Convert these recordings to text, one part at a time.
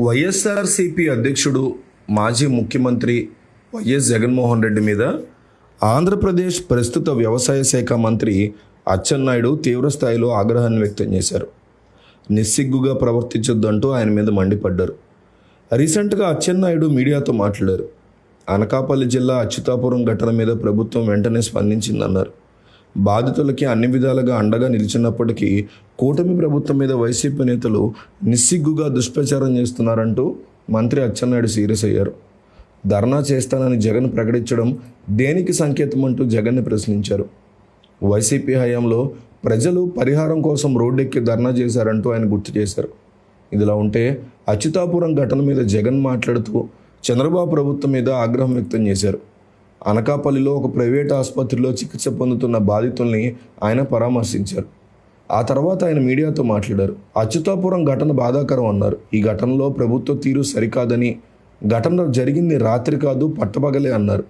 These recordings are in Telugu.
వైఎస్ఆర్సిపి అధ్యక్షుడు మాజీ ముఖ్యమంత్రి వైఎస్ జగన్మోహన్ రెడ్డి మీద ఆంధ్రప్రదేశ్ ప్రస్తుత వ్యవసాయ శాఖ మంత్రి అచ్చెన్నాయుడు తీవ్రస్థాయిలో ఆగ్రహాన్ని వ్యక్తం చేశారు. నిస్సిగ్గుగా ప్రవర్తించొద్దంటూ ఆయన మీద మండిపడ్డారు. రీసెంట్గా అచ్చెన్నాయుడు మీడియాతో మాట్లాడారు. అనకాపల్లి జిల్లా అచ్యుతాపురం ఘటన మీద ప్రభుత్వం వెంటనే స్పందించిందన్నారు. బాధితులకి అన్ని విధాలుగా అండగా నిలిచినప్పటికీ కూటమి ప్రభుత్వం మీద వైసీపీ నేతలు నిస్సిగ్గుగా దుష్ప్రచారం చేస్తున్నారంటూ మంత్రి అచ్చెన్నాయుడు సీరియస్ అయ్యారు. ధర్నా చేస్తానని జగన్ ప్రకటించడం దేనికి సంకేతం అంటూ జగన్ని ప్రశ్నించారు. వైసీపీ హయాంలో ప్రజలు పరిహారం కోసం రోడ్డెక్కి ధర్నా చేశారంటూ ఆయన గుర్తు చేశారు. ఇదిలా ఉంటే అచ్యుతాపురం ఘటన మీద జగన్ మాట్లాడుతూ చంద్రబాబు ప్రభుత్వం మీద ఆగ్రహం వ్యక్తం చేశారు. అనకాపల్లిలో ఒక ప్రైవేట్ ఆసుపత్రిలో చికిత్స పొందుతున్న బాధితుల్ని ఆయన పరామర్శించారు. ఆ తర్వాత ఆయన మీడియాతో మాట్లాడారు. అచ్యుతాపురం ఘటన బాధాకరం అన్నారు. ఈ ఘటనలో ప్రభుత్వ తీరు సరికాదని ఘటన జరిగింది రాత్రి కాదు పట్టపగలే అన్నారు.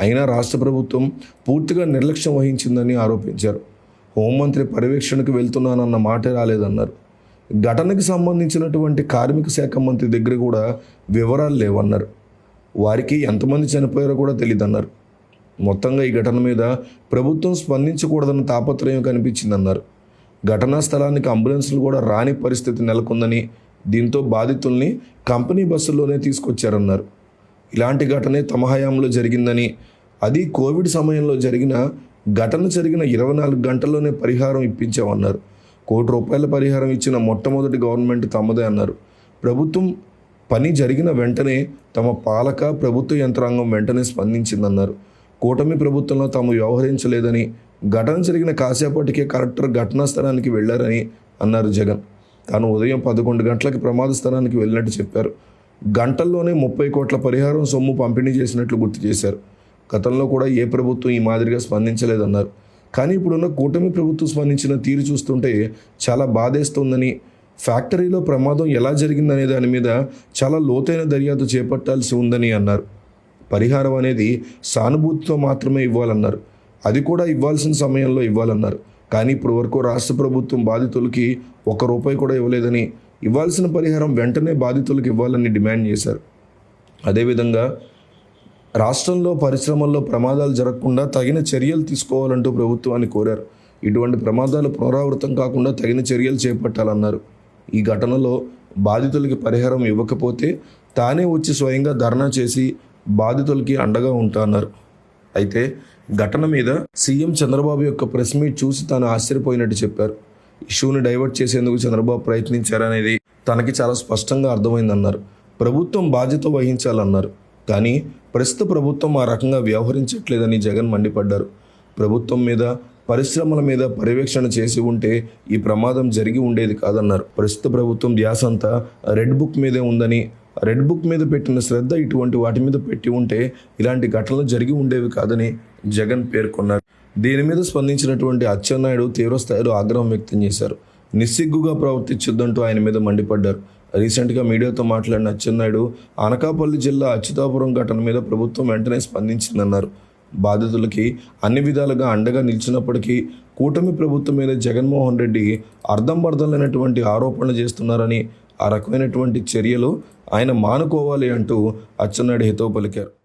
అయినా రాష్ట్ర ప్రభుత్వం పూర్తిగా నిర్లక్ష్యం వహించిందని ఆరోపించారు. హోంమంత్రి పర్యవేక్షణకు వెళ్తున్నానన్న మాట రాలేదన్నారు. ఘటనకు సంబంధించినటువంటి కార్మిక శాఖ మంత్రి దగ్గర కూడా వివరాలు లేవన్నారు. వారికి ఎంతమంది చనిపోయారో కూడా తెలియదన్నారు మొత్తంగా ఈ ఘటన మీద ప్రభుత్వం స్పందించకూడదన్న తాపత్రయం కనిపించిందన్నారు. ఘటనా స్థలానికి అంబులెన్సులు కూడా రాని పరిస్థితి నెలకొందని దీంతో బాధితుల్ని కంపెనీ బస్సుల్లోనే తీసుకొచ్చారన్నారు. ఇలాంటి ఘటనే తమ హయాంలో జరిగిందని అది కోవిడ్ సమయంలో జరిగిన ఘటన జరిగిన ఇరవై నాలుగు గంటల్లోనే పరిహారం ఇప్పించామన్నారు. కోటి రూపాయల పరిహారం ఇచ్చిన మొట్టమొదటి గవర్నమెంట్ తమదే అన్నారు. ప్రభుత్వం పని జరిగిన వెంటనే తమ పాలక ప్రభుత్వ యంత్రాంగం వెంటనే స్పందించిందన్నారు. కూటమి ప్రభుత్వంలో తాము వ్యవహరించలేదని ఘటన జరిగిన కాసేపటికే కలెక్టర్ ఘటనా స్థలానికి వెళ్ళారని అన్నారు జగన్. తాను ఉదయం పదకొండు గంటలకు ప్రమాద స్థలానికి వెళ్ళినట్టు చెప్పారు. గంటల్లోనే ముప్పై కోట్ల పరిహారం సొమ్ము పంపిణీ చేసినట్లు గుర్తు చేశారు. గతంలో కూడా ఏ ప్రభుత్వం ఈ మాదిరిగా స్పందించలేదన్నారు. కానీ ఇప్పుడున్న కూటమి ప్రభుత్వం స్పందించిన తీరు చూస్తుంటే చాలా బాధేస్తోందని ఫ్యాక్టరీలో ప్రమాదం ఎలా జరిగిందనే దాని మీద చాలా లోతైన దర్యాప్తు చేపట్టాల్సి ఉందని అన్నారు. పరిహారం అనేది సానుభూతితో మాత్రమే ఇవ్వాలన్నారు. అది కూడా ఇవ్వాల్సిన సమయంలో ఇవ్వాలన్నారు. కానీ ఇప్పటి వరకు రాష్ట్ర ప్రభుత్వం బాధితులకి ఒక్క రూపాయి కూడా ఇవ్వలేదని ఇవ్వాల్సిన పరిహారం వెంటనే బాధితులకు ఇవ్వాలని డిమాండ్ చేశారు. అదేవిధంగా రాష్ట్రంలో పరిశ్రమల్లో ప్రమాదాలు జరగకుండా తగిన చర్యలు తీసుకోవాలంటూ ప్రభుత్వాన్ని కోరారు. ఇటువంటి ప్రమాదాలు పునరావృతం కాకుండా తగిన చర్యలు చేపట్టాలన్నారు. ఈ ఘటనలో బాధితులకి పరిహారం ఇవ్వకపోతే తానే వచ్చి స్వయంగా ధర్నా చేసి బాధితులకి అండగా ఉంటా అన్నారు. అయితే ఘటన మీద సీఎం చంద్రబాబు యొక్క ప్రెస్ మీట్ చూసి తాను ఆశ్చర్యపోయినట్టు చెప్పారు. ఇష్యూని డైవర్ట్ చేసేందుకు చంద్రబాబు ప్రయత్నించారనేది తనకి చాలా స్పష్టంగా అర్థమైందన్నారు. ప్రభుత్వం బాధ్యత వహించాలన్నారు. కానీ ప్రస్తుత ప్రభుత్వం ఆ రకంగా వ్యవహరించట్లేదని జగన్ మండిపడ్డారు. ప్రభుత్వం మీద పరిశ్రమల మీద పర్యవేక్షణ చేసి ఉంటే ఈ ప్రమాదం జరిగి ఉండేది కాదన్నారు. ప్రస్తుత ప్రభుత్వం ధ్యాస అంతా రెడ్ బుక్ మీదే ఉందని రెడ్ బుక్ మీద పెట్టిన శ్రద్ధ ఇటువంటి వాటి మీద పెట్టి ఉంటే ఇలాంటి ఘటనలు జరిగి ఉండేవి కాదని జగన్ పేర్కొన్నారు. దీని మీద స్పందించినటువంటి అచ్చెన్నాయుడు తీవ్రస్థాయిలో ఆగ్రహం వ్యక్తం చేశారు. నిస్సిగ్గుగా ప్రవర్తించొద్దంటూ ఆయన మీద మండిపడ్డారు. రీసెంట్గా మీడియాతో మాట్లాడిన అచ్చెన్నాయుడు అనకాపల్లి జిల్లా అచ్యుతాపురం ఘటన మీద ప్రభుత్వం వెంటనే స్పందించిందన్నారు. బాధితులకి అన్ని విధాలుగా అండగా నిలిచినప్పటికీ కూటమి ప్రభుత్వం మీద జగన్మోహన్ రెడ్డి అర్థం పర్థం లేనటువంటి ఆరోపణలు చేస్తున్నారని ఆ రకమైనటువంటి చర్యలు ఆయన మానుకోవాలి అంటూ అచ్చెన్నాయుడు హితవు పలికారు.